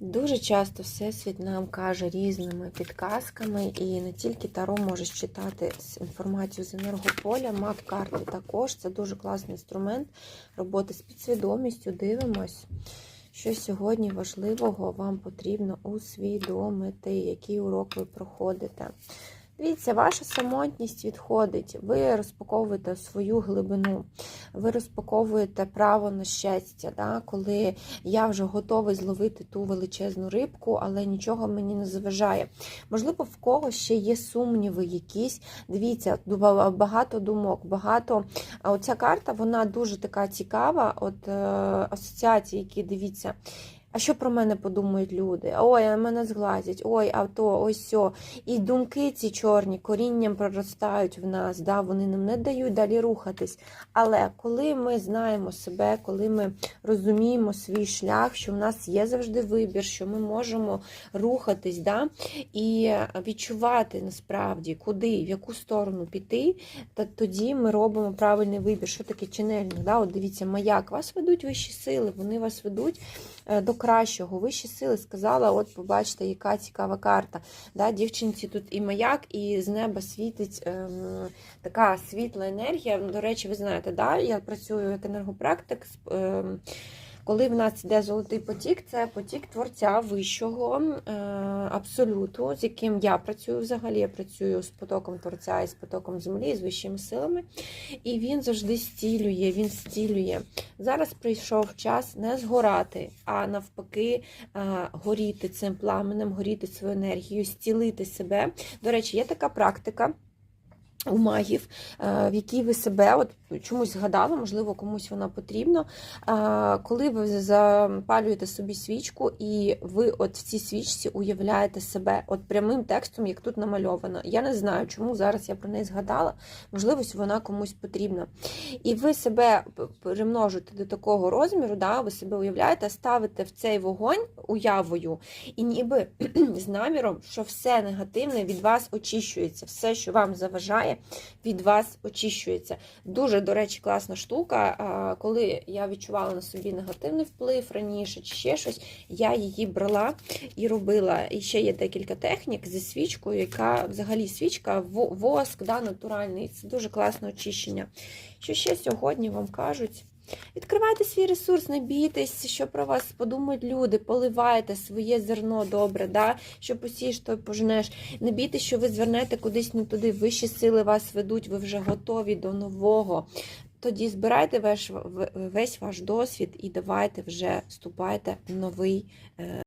Дуже часто Всесвіт нам каже різними підказками, і не тільки Таро може читати інформацію з енергополя, маг карти також. Це дуже класний інструмент роботи з підсвідомістю. Дивимось, що сьогодні важливого вам потрібно усвідомити, який урок ви проходите. Дивіться, ваша самотність відходить, ви розпаковуєте свою глибину, ви розпаковуєте право на щастя, да? коли я вже готовий зловити ту величезну рибку, але нічого мені не заважає. Можливо, в когось ще є сумніви якісь. Дивіться, багато думок, багато. А оця карта вона дуже така цікава. От е, асоціації, які дивіться. А що про мене подумають люди? Ой, а мене зглазять, ой, а то, ось сьо. І думки ці чорні корінням проростають в нас, да, вони нам не дають далі рухатись. Але коли ми знаємо себе, коли ми розуміємо свій шлях, що в нас є завжди вибір, що ми можемо рухатись, да, і відчувати насправді, куди, в яку сторону піти, та тоді ми робимо правильний вибір. Що таке чинельник? Да? От дивіться, маяк, вас ведуть вищі сили, вони вас ведуть е, до кращого. Вищі сили сказала, от побачите, яка цікава карта. Да? Дівчинці тут і маяк, і з неба світить ем, така світла енергія. До речі, ви знаєте, да? я працюю як енергопрактик. ем, коли в нас йде золотий потік, це потік творця вищого е, абсолюту, з яким я працюю взагалі. Я працюю з потоком творця і з потоком землі, з вищими силами. І він завжди стілює, він стілює. Зараз прийшов час не згорати, а навпаки, е, горіти цим пламенем, горіти свою енергію, стілити себе. До речі, є така практика. У магів, е, в якій ви себе от чомусь згадали, можливо, комусь вона потрібна. Е, Коли ви запалюєте собі свічку, і ви от в цій свічці уявляєте себе от прямим текстом, як тут намальовано. Я не знаю, чому зараз я про неї згадала. Можливо, вона комусь потрібна. І ви себе п- перемножуєте до такого розміру, да, ви себе уявляєте, ставите в цей вогонь уявою, і ніби з наміром, що все негативне від вас очищується, все, що вам заважає, від вас очищується. Дуже, до речі, класна штука. Коли я відчувала на собі негативний вплив раніше чи ще щось, я її брала і робила. І ще є декілька технік зі свічкою, яка взагалі свічка, воск, да, натуральний. Це дуже класне очищення. Що ще сьогодні вам кажуть? Відкривайте свій ресурс, не бійтесь, що про вас подумають люди, поливайте своє зерно добре, да? що посієш, то пожнеш. Не бійтесь, що ви звернете кудись не туди, вищі сили вас ведуть, ви вже готові до нового. Тоді збирайте весь, весь ваш досвід і давайте вже вступайте в новий. е,